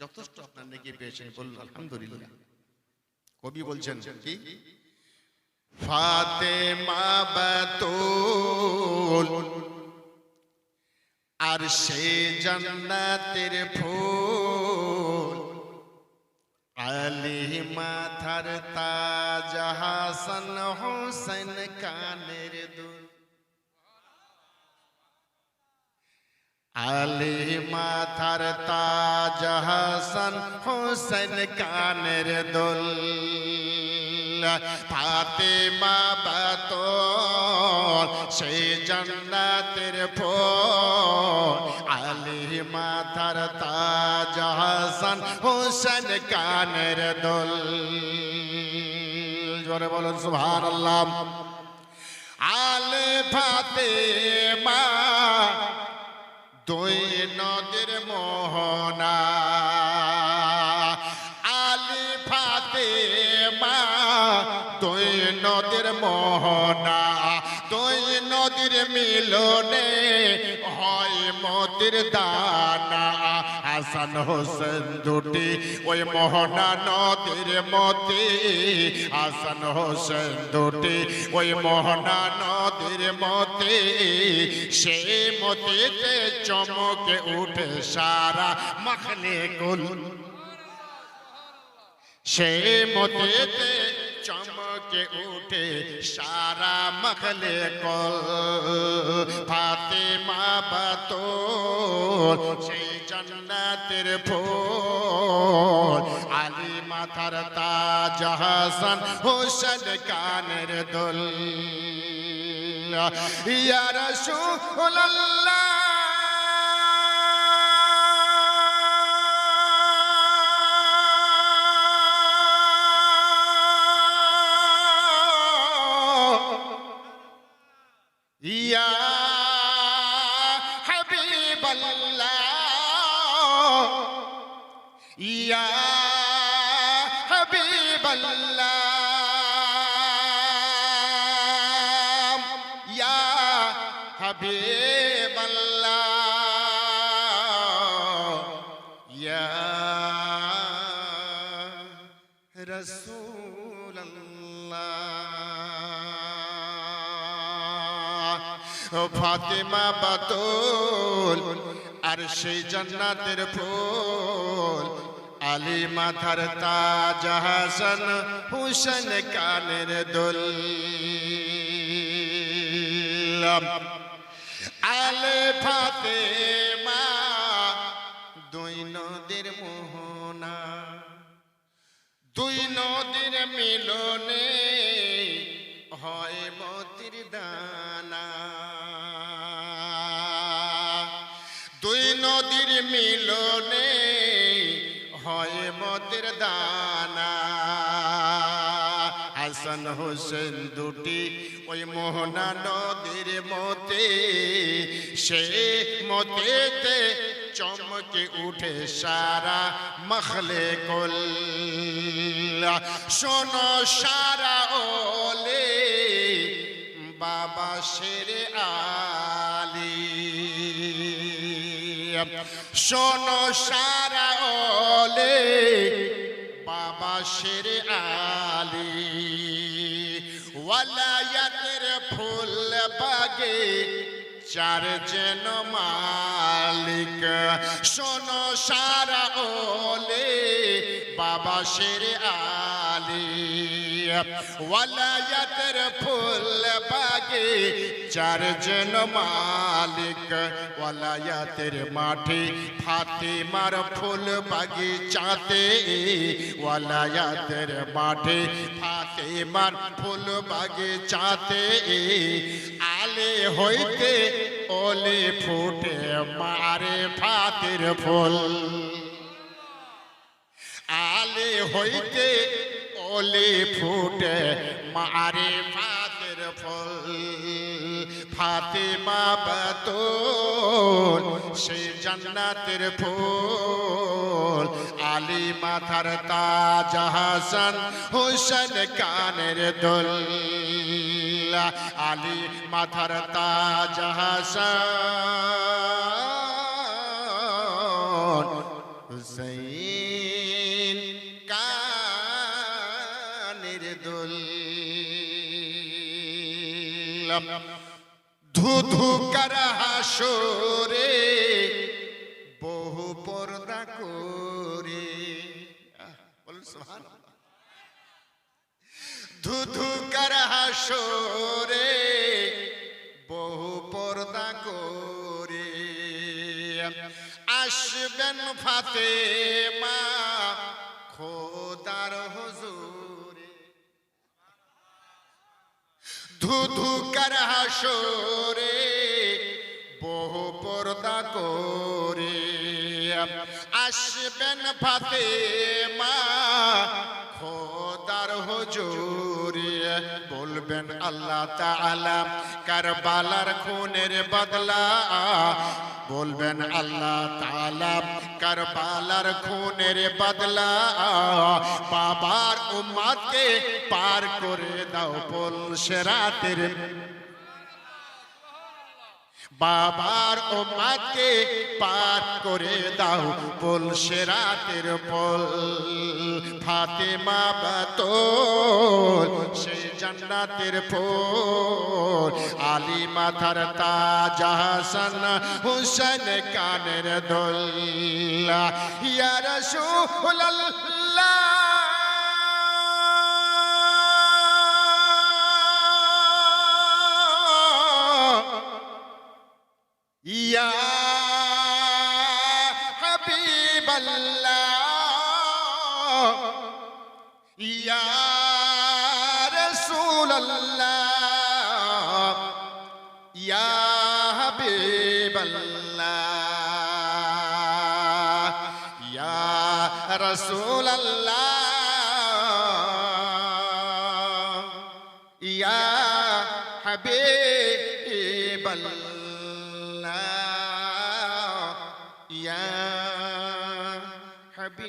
যথেষ্ট আপনার নেকি পেয়েছেন বলুন আলহামদুলিল্লাহ। কবি বলছেন কি? ফাতেমা বাতুল আর সে জান্নাতের ফুল। আলী মাথার তাজ হাসান হোসেন কানের আলী মাথার তাজ হাসান হোসেন কানের দোল। ফাতেমা বাতল সেই জান্নাতের ফল আলী মাথার তাজ হাসান হোসেন কানের দোল। জোরে বলুন, সুবহানাল্লাহ। আলে ফাতেমা দুই নদীর মোহনা। আলি ফাতে মা তুই নদীর মোহনা। নদীর মিলনে হয় মতির দানা। হাসান হোসেন দুটি, ওই মোহনা নদীর মতি। হাসান হোসেন দুটি, ওই মোহনা নদীর মতি। সে মতিতে চমকে উঠে সারা মখনে গুল। সে মতেতে চমকে উঠে সারা মখলে কল। ফাতেমা বাতল সেই জান্নাতের ফুল আলী মাথার তাজ হাসান হোসেন কানের দোল। ইয়া রাসূলুল্লাহ। ইয়া হাবিবাল্লাহ ইয়া হাবিবাল্লাহ ইয়া রাসূলুল্লাহ। ফাতেমা বাতুল আর সেই জান্নাতের ফুল আলী মাথার তাজ হাসান হুসেন কানের দোল। আলে ফাতেমা, দুই নদীর মোহনা। দুই নদীর মিলনে হয় মতির দানা। দুই নদীর মিলনে হয় মতির দানা। হাসান হোসেন দুটি, ওই মোহনা নদীর মতে। সে মতেতে চমকে উঠে সারা মখলে কল শোনো সারা ওলে, বাবা শেরে আলী শোনো সারা ওলে বাবা শের আলী। ওয়ালায়াতের ফুল বাগে চার যেন মালিক। শোনো সারা ওলে, বাবা শের আলী। ওয়ালায়াতের ফুল বাগে চার যেন মালিক। ওয়ালায়াতের মাঠে ফাতেমার ফুল বাগিচাতে ওয়ালায়াতের মাঠে ফাতেমার ফুল বাগিচাতে আলে হইতে ওলে ফুটে মারে ফাতের ফুল। আলে হইতে ওলে ফুটে মারে ফাতের ফুল। ফাতেমা বাতুল সে জান্নাতের ফুল। আলী মাথার তাজ হাসান হোসেন কানের দোল। আলী মাথার তাজ হাসান হুসাইন কানের দোল। ধুধু কার হাসরে, বহু পর্দা করে বলুন। ধুধু কার হাসরে, বহু পর্দা করে আসবেন ফাতে মা খোদার ধুধু কার হাসরে বহু পর্দা করে। আসবেন ফাতে মা খোদার হজুরে বলবেন আল্লাহ তাআলা কারবালার খুনের বদলা। বলবেন আল্লাহ তাআলা কারবালার খুনের বদলা। বাবার উম্মাদকে পার করে দাও বল সেরাতের বাবার ও মাকে পার করে দাও বল সেরাতের পল ফাতেমা বাতল সেই জান্নাতের পোল আলী মাথার তাজ হাসান কানের দোল। ইয়া রসুল ইয়া হবিব